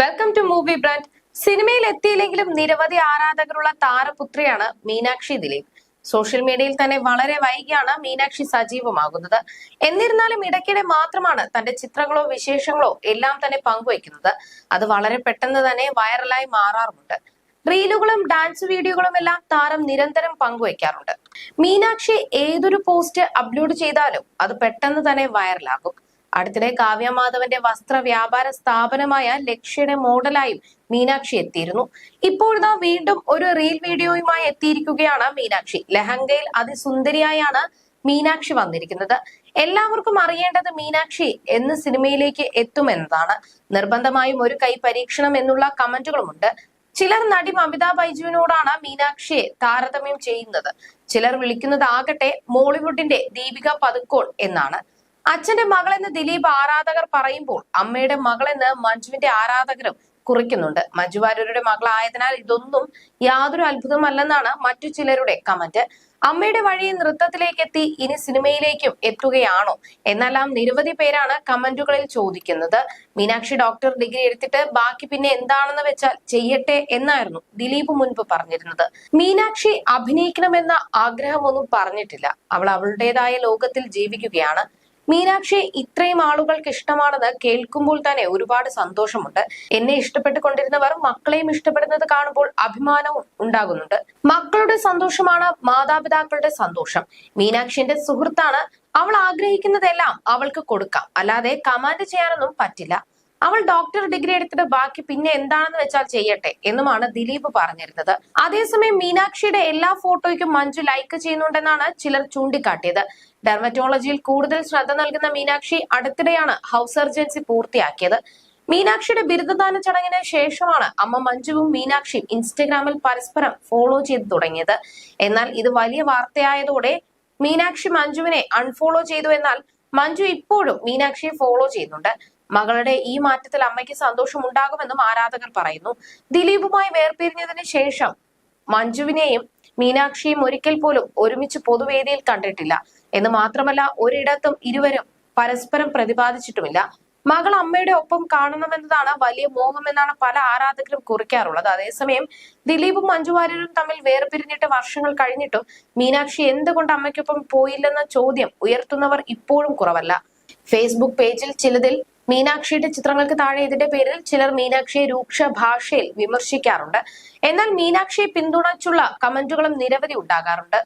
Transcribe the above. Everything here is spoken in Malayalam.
വെൽക്കം ടു മൂവി ബ്രാൻഡ് സിനിമയിൽ എത്തിയില്ലെങ്കിലും നിരവധി ആരാധകരുള്ള താരപുത്രിയാണ് മീനാക്ഷി ദിലീപ്. സോഷ്യൽ മീഡിയയിൽ തന്നെ വളരെ വൈകിയാണ് മീനാക്ഷി സജീവമാകുന്നത്. എന്നിരുന്നാലും ഇടയ്ക്കിടെ മാത്രമാണ് തന്റെ ചിത്രങ്ങളോ വിശേഷങ്ങളോ എല്ലാം തന്നെ പങ്കുവയ്ക്കുന്നത്. അത് വളരെ പെട്ടെന്ന് തന്നെ വൈറലായി മാറാറുമുണ്ട്. റീലുകളും ഡാൻസ് വീഡിയോകളും എല്ലാം താരം നിരന്തരം പങ്കുവയ്ക്കാറുണ്ട്. മീനാക്ഷി ഏതൊരു പോസ്റ്റ് അപ്ലോഡ് ചെയ്താലും അത് പെട്ടെന്ന് തന്നെ വൈറലാകും. അടുത്തിടെ കാവ്യമാധവന്റെ വസ്ത്ര വ്യാപാര സ്ഥാപനമായ ലക്ഷ്യയുടെ മോഡലായും മീനാക്ഷി എത്തിയിരുന്നു. ഇപ്പോഴതാ വീണ്ടും ഒരു റീൽ വീഡിയോയുമായി എത്തിയിരിക്കുകയാണ് മീനാക്ഷി. ലഹങ്കയിൽ അതിസുന്ദരിയായാണ് മീനാക്ഷി വന്നിരിക്കുന്നത്. എല്ലാവർക്കും അറിയേണ്ടത് മീനാക്ഷി എന്ന് സിനിമയിലേക്ക് എത്തുമെന്നതാണ്. നിർബന്ധമായും ഒരു കൈ പരീക്ഷണം എന്നുള്ള കമന്റുകളുമുണ്ട്. ചിലർ നടി മമിത ബൈജുവിനോടാണ് മീനാക്ഷിയെ താരതമ്യം ചെയ്യുന്നത്. ചിലർ വിളിക്കുന്നത് വിളിക്കുന്നതാകട്ടെ മോളിവുഡിന്റെ ദീപിക പതുക്കോൺ എന്നാണ്. അച്ഛന്റെ മകളെന്ന് ദിലീപ് ആരാധകർ പറയുമ്പോൾ അമ്മയുടെ മകളെന്ന് മഞ്ജുവിന്റെ ആരാധകരും കുറിക്കുന്നുണ്ട്. മഞ്ജു വാര്യരുടെ മകളായതിനാൽ ഇതൊന്നും യാതൊരു അത്ഭുതമല്ലെന്നാണ് മറ്റു ചിലരുടെ കമന്റ്. അമ്മയുടെ വഴി നൃത്തത്തിലേക്ക് എത്തി ഇനി സിനിമയിലേക്കും എത്തുകയാണോ? എന്നെല്ലാം നിരവധി പേരാണ് കമന്റുകളിൽ ചോദിക്കുന്നത്. മീനാക്ഷി ഡോക്ടർ ഡിഗ്രി എടുത്തിട്ട് ബാക്കി പിന്നെ എന്താണെന്ന് വെച്ചാൽ ചെയ്യട്ടെ എന്നായിരുന്നു ദിലീപ് മുൻപ് പറഞ്ഞിരുന്നത്. മീനാക്ഷി അഭിനയിക്കണമെന്ന ആഗ്രഹമൊന്നും പറഞ്ഞിട്ടില്ല. അവൾ അവളുടേതായ ലോകത്തിൽ ജീവിക്കുകയാണ്. മീനാക്ഷി ഇത്രയും ആളുകൾക്ക് ഇഷ്ടമാണെന്ന് കേൾക്കുമ്പോൾ തന്നെ ഒരുപാട് സന്തോഷമുണ്ട്. എന്നെ ഇഷ്ടപ്പെട്ടുകൊണ്ടിരുന്നവർ മക്കളെയും ഇഷ്ടപ്പെടുന്നത് കാണുമ്പോൾ അഭിമാനവും ഉണ്ടാകുന്നുണ്ട്. മക്കളുടെ സന്തോഷമാണ് മാതാപിതാക്കളുടെ സന്തോഷം. മീനാക്ഷിന്റെ സുഹൃത്താണ് അവൾ ആഗ്രഹിക്കുന്നതെല്ലാം അവൾക്ക് കൊടുക്കാം. അല്ലാതെ കമാൻഡ് ചെയ്യാനൊന്നും പറ്റില്ല. അവൾ ഡോക്ടർ ഡിഗ്രി എടുത്തിട്ട് ബാക്കി പിന്നെ എന്താണെന്ന് വെച്ചാൽ ചെയ്യട്ടെ എന്നുമാണ് ദിലീപ് പറഞ്ഞിരുന്നത്. അതേസമയം മീനാക്ഷിയുടെ എല്ലാ ഫോട്ടോയ്ക്കും മഞ്ജു ലൈക്ക് ചെയ്യുന്നുണ്ടെന്നാണ് ചിലർ ചൂണ്ടിക്കാട്ടിയത്. ഡെർമറ്റോളജിയിൽ കൂടുതൽ ശ്രദ്ധ നൽകുന്ന മീനാക്ഷി അടുത്തിടെയാണ് ഹൗസ് സർജൻസി പൂർത്തിയാക്കിയത്. മീനാക്ഷിയുടെ ബിരുദദാന ചടങ്ങിന് ശേഷമാണ് അമ്മ മഞ്ജുവും മീനാക്ഷിയും ഇൻസ്റ്റഗ്രാമിൽ പരസ്പരം ഫോളോ ചെയ്തു തുടങ്ങിയത്. എന്നാൽ ഇത് വലിയ വാർത്തയായതോടെ മീനാക്ഷി മഞ്ജുവിനെ അൺഫോളോ ചെയ്തു എന്നാൽ മഞ്ജു ഇപ്പോഴും മീനാക്ഷിയെ ഫോളോ ചെയ്യുന്നുണ്ട്. മകളുടെ ഈ മാറ്റത്തിൽ അമ്മയ്ക്ക് സന്തോഷം ഉണ്ടാകുമെന്നും ആരാധകർ പറയുന്നു. ദിലീപുമായി വേർപിരിഞ്ഞതിന് ശേഷം മഞ്ജുവിനെയും മീനാക്ഷിയും ഒരിക്കൽ പോലും ഒരുമിച്ച് പൊതുവേദിയിൽ കണ്ടിട്ടില്ല. എന്ന് മാത്രമല്ല ഒരിടത്തും ഇരുവരും പരസ്പരം പ്രതിപാദിച്ചിട്ടുമില്ല. മകൾ അമ്മയുടെ ഒപ്പം കാണണമെന്നതാണ് വലിയ മോഹമെന്നാണ് പല ആരാധകരും കുറിക്കാറുള്ളത്. അതേസമയം ദിലീപും മഞ്ജു വാര്യരും തമ്മിൽ വേർപിരിഞ്ഞിട്ട് വർഷങ്ങൾ കഴിഞ്ഞിട്ടും മീനാക്ഷി എന്തുകൊണ്ട് അമ്മയ്ക്കൊപ്പം പോയില്ലെന്ന ചോദ്യം ഉയർത്തുന്നവർ ഇപ്പോഴും കുറവല്ല. ഫേസ്ബുക്ക് പേജിൽ ചിലതിൽ മീനാക്ഷിയുടെ ചിത്രങ്ങൾക്ക് താഴെ ഇതിന്റെ പേരിൽ ചിലർ മീനാക്ഷിയെ രൂക്ഷ ഭാഷയിൽ വിമർശിക്കാറുണ്ട്. എന്നാൽ മീനാക്ഷിയെ പിന്തുണച്ചുള്ള കമന്റുകളും നിരവധി ഉണ്ടാകാറുണ്ട്.